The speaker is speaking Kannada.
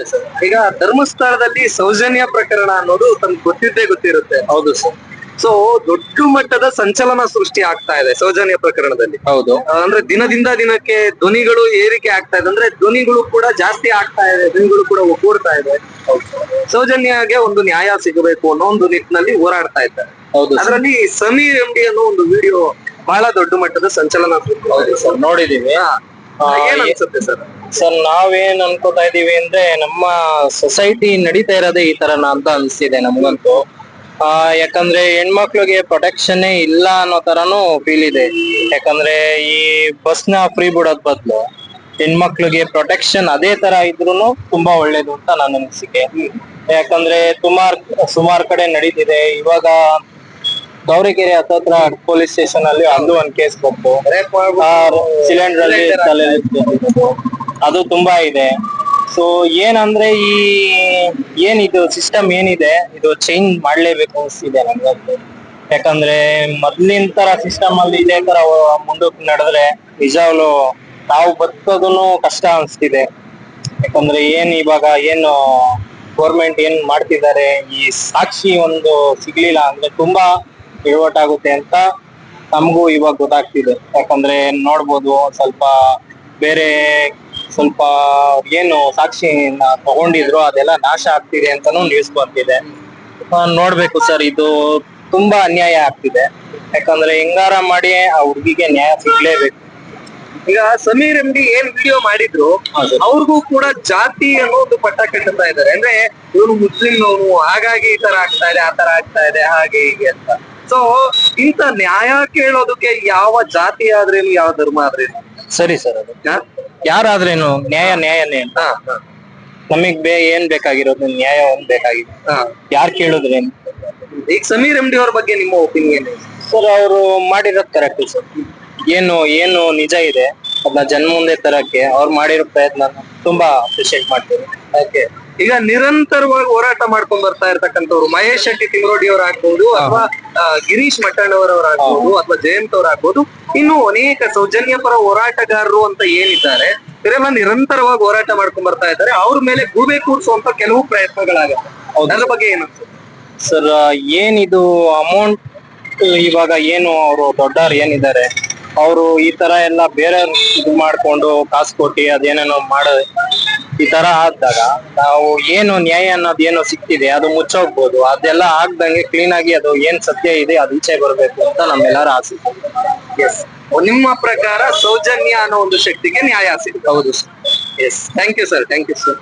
ಅಷ್ಟೇ ಸರ್ ಈಗ ಧರ್ಮಸ್ಥಳದಲ್ಲಿ ಸೌಜನ್ಯ ಪ್ರಕರಣ ಅನ್ನೋದು ತಮ್ಗೆ ಗೊತ್ತಿದ್ದೇ ಗೊತ್ತಿರುತ್ತೆ. ಹೌದು ಸರ್. ಸೊ ದೊಡ್ಡ ಮಟ್ಟದ ಸಂಚಲನ ಸೃಷ್ಟಿ ಆಗ್ತಾ ಇದೆ ಸೌಜನ್ಯ ಪ್ರಕರಣದಲ್ಲಿ. ಹೌದು. ಅಂದ್ರೆ ದಿನದಿಂದ ದಿನಕ್ಕೆ ಧ್ವನಿಗಳು ಏರಿಕೆ ಆಗ್ತಾ ಇದೆ. ಅಂದ್ರೆ ಧ್ವನಿಗಳು ಕೂಡ ಜಾಸ್ತಿ ಆಗ್ತಾ ಇದೆ ಧ್ವನಿಗಳು ಕೂಡ ಒಗ್ಗೂಡ್ತಾ ಇದೆ. ಸೌಜನ್ಯಗೆ ಒಂದು ನ್ಯಾಯ ಸಿಗಬೇಕು ಅನ್ನೋ ಒಂದು ನಿಟ್ಟಿನಲ್ಲಿ ಹೋರಾಡ್ತಾ ಇದ್ದಾರೆ. ಹೌದು ಅದರಲ್ಲಿ ಸಮೀರ್ ಎಂ ಡಿ ಅನ್ನೋ ಒಂದು ವಿಡಿಯೋ ಬಹಳ ದೊಡ್ಡ ಮಟ್ಟದ ಸಂಚಲನ ನೋಡಿದೀವಿ. ಏನ್ ಅನ್ಸುತ್ತೆ ಸರ್? ಸರ್ ನಾವೇನ್ ಅನ್ಕೋತಾ ಇದೀವಿ ಅಂದ್ರೆ ನಮ್ಮ ಸೊಸೈಟಿ ನಡೀತಾ ಇರೋದೇ ಈ ತರನ ಅಂತ ಅನ್ಸಿದೆ ನಮ್ಗಂತೂ. ಆ, ಯಾಕಂದ್ರೆ ಹೆಣ್ಮಕ್ಳಿಗೆ ಪ್ರೊಟೆಕ್ಷನ್ ಇಲ್ಲ ಅನ್ನೋ ತರನು ಫೀಲ್ ಇದೆ. ಯಾಕಂದ್ರೆ ಈ ಬಸ್ನ ಫ್ರೀ ಬಿಡೋದ್ ಬದ್ಲು ಹೆಣ್ಮಕ್ಳಿಗೆ ಪ್ರೊಟೆಕ್ಷನ್ ಅದೇ ತರ ಇದ್ರು ತುಂಬಾ ಒಳ್ಳೇದು ಅಂತ ನನ್ನ ಅನಿಸಿಕೆ. ಯಾಕಂದ್ರೆ ತುಮಾರ್ ಸುಮಾರ್ ಕಡೆ ನಡೀತಿದೆ. ಇವಾಗ ಗೌರಿಕೆರೆ ಹತ್ತತ್ರ ಪೊಲೀಸ್ ಸ್ಟೇಷನ್ ಅಲ್ಲಿ ಅದು ಒಂದ್ ಕೇಸ್ ಬಂತು. ಸಿಲಿಂಡರ್ ಅಲ್ಲಿ ತಲೆ. ಅದು ತುಂಬಾ ಇದೆ. ಸೊ ಏನಂದ್ರೆ ಈ ಏನಿದು ಸಿಸ್ಟಮ್ ಏನಿದೆ, ಇದು ಚೇಂಜ್ ಮಾಡ್ಲೇಬೇಕು ಅನಿಸ್ತಿದೆ ನನ್ಗೆ ಯಾಕಂದ್ರೆ ಮೊದ್ಲಿನ ತರ ಸಿಸ್ಟಮ್ ಅಲ್ಲಿ ಇದೇ ತರ ಮುಂದಕ್ಕೆ ನಡೆದ್ರೆ ನಿಜವಾಗ್ಲು ನಾವು ಬದುಕೋದನ್ನು ಕಷ್ಟ ಅನಿಸ್ತಿದೆ. ಯಾಕಂದ್ರೆ ಏನ್ ಇವಾಗ ಏನು ಗೌರ್ಮೆಂಟ್ ಏನ್ ಮಾಡ್ತಿದ್ದಾರೆ, ಈ ಸಾಕ್ಷಿ ಒಂದು ಸಿಗ್ಲಿಲ್ಲ ಅಂದ್ರೆ ತುಂಬಾ ಆಗುತ್ತೆ ಅಂತ ನಮಗೂ ಇವಾಗ ಗೊತ್ತಾಗ್ತಿದೆ. ಯಾಕಂದ್ರೆ ನೋಡ್ಬೋದು ಸ್ವಲ್ಪ ಬೇರೆ ಸ್ವಲ್ಪ ಏನು ಸಾಕ್ಷಿನ ತಗೊಂಡಿದ್ರು ಅದೆಲ್ಲ ನಾಶ ಆಗ್ತಿದೆ ಅಂತಾನು ನ್ಯೂಸ್ ಬರ್ತಿದೆ ನೋಡ್ಬೇಕು ಸರ್ ಇದು ತುಂಬಾ ಅನ್ಯಾಯ ಆಗ್ತಿದೆ. ಯಾಕಂದ್ರೆ ಹೆಂಗಾರ ಮಾಡಿ ಆ ಹುಡುಗಿಗೆ ನ್ಯಾಯ ಸಿಗ್ಲೇಬೇಕು. ಈಗ ಸಮೀರ್ ಎಂಬಿ ಡಿ ಏನ್ ವಿಡಿಯೋ ಮಾಡಿದ್ರು. ಅವ್ರಿಗೂ ಕೂಡ ಜಾತಿ ಅನ್ನೋದು ಪಟ್ಟ ಕಟ್ಟುತ್ತಾ ಇದ್ದಾರೆ. ಅಂದ್ರೆ ಇವನು ಮುಸ್ಲಿಂ ನೋವು ಹಾಗಾಗಿ ಈ ತರ ಆಗ್ತಾ ಇದೆ ಆ ತರ ಆಗ್ತಾ ಇದೆ ಹಾಗೆ ಹೀಗೆ ಅಂತ. ಸೊ ಇಂತ ನ್ಯಾಯ ಕೇಳೋದಕ್ಕೆ ಯಾವ ಜಾತಿ ಆದ್ರೇನು ಯಾವ ಧರ್ಮ ಆದ್ರೇನು ಸರಿ ಸರ್ ಅದು. ಹಾ? ಯಾರಾದ್ರೇನು ನ್ಯಾಯ ನ್ಯಾಯನೇ ಅಂತ ನಮಗ್ ಬೇ ಏನ್ ಬೇಕಾಗಿರೋದು? ನ್ಯಾಯ ಒಂದ್ ಬೇಕಾಗಿದೆ ಹಾ. ಯಾರ್ ಕೇಳಿದ್ರೇನು ಈಗ ಸಮೀರ್ ಎಂ ಡಿ ಅವ್ರ ಬಗ್ಗೆ ನಿಮ್ಮ ಒಪಿನಿಯನ್ ಸರ್ ಅವರು ಮಾಡಿರೋದು ಕರೆಕ್ಟ್ ಸರ್. ಏನು ಏನು ನಿಜ ಇದೆ. ಅದನ್ನ ಜನ ಮುಂದೆ ತರಕ್ಕೆ ಅವ್ರು ಮಾಡಿರೋ ಪ್ರಯತ್ನ ತುಂಬಾ ಅಪ್ರಿಶಿಯೇಟ್ ಮಾಡ್ತೀನಿ. ಓಕೆ ಈಗ ನಿರಂತರವಾಗಿ ಹೋರಾಟ ಮಾಡ್ಕೊಂಡ್ ಬರ್ತಾ ಇರ್ತಕ್ಕಂಥವ್ರು ಮಹೇಶ್ ಶೆಟ್ಟಿ ತಿಂಗ್ರೋಡಿ ಅವ್ರ ಆಗ್ಬಹುದು ಅಥವಾ ಗಿರೀಶ್ ಮಟ್ಟಣ್ಣವರವ್ರ ಆಗ್ಬಹುದು ಅಥವಾ ಜಯಂತ್ ಅವ್ರ ಆಗ್ಬಹುದು ಇನ್ನು ಅನೇಕ ಸೌಜನ್ಯ ಪರ ಹೋರಾಟಗಾರರು ಅಂತ ಏನಿದ್ದಾರೆ ಇವರೆಲ್ಲ ನಿರಂತರವಾಗಿ ಹೋರಾಟ ಮಾಡ್ಕೊಂಡ್ ಬರ್ತಾ ಇದ್ದಾರೆ. ಅವ್ರ ಮೇಲೆ ಗೂಬೆ ಕೂರಿಸುವಂತ ಕೆಲವು ಪ್ರಯತ್ನಗಳಾಗತ್ತೆ. ಅದರ ಬಗ್ಗೆ ಏನು? ಸರ್ ಏನಿದು ಅಮೌಂಟ್ ಇವಾಗ ಏನು ಅವರು ದೊಡ್ಡವ್ರು ಏನಿದ್ದಾರೆ ಅವರು ಈ ತರ ಎಲ್ಲ ಬೇರೆ ಇದು ಮಾಡ್ಕೊಂಡು ಕಾಸು ಕೊಟ್ಟಿ ಅದೇನೇನೋ ಮಾಡ ಈ ತರ ಆದಾಗ ನಾವು ಏನು ನ್ಯಾಯ ಅನ್ನೋದು ಏನೋ ಸಿಕ್ತಿದೆ ಅದು ಮುಚ್ಚೋಗ್ಬೋದು. ಅದೆಲ್ಲ ಆಗ್ದಂಗೆ ಕ್ಲೀನ್ ಆಗಿ ಅದು ಏನ್ ಸತ್ಯ ಇದೆ ಅದು ಈಚೆ ಬರಬೇಕು ಅಂತ ನಮ್ಮೆಲ್ಲರ ಆಸೆ. ಎಸ್ ನಿಮ್ಮ ಪ್ರಕಾರ ಸೌಜನ್ಯ ಅನ್ನೋ ಒಂದು ಶಕ್ತಿಗೆ ನ್ಯಾಯ ಸಿಗುತ್ತೆ ಹೌದು sir yes thank you sir thank you sir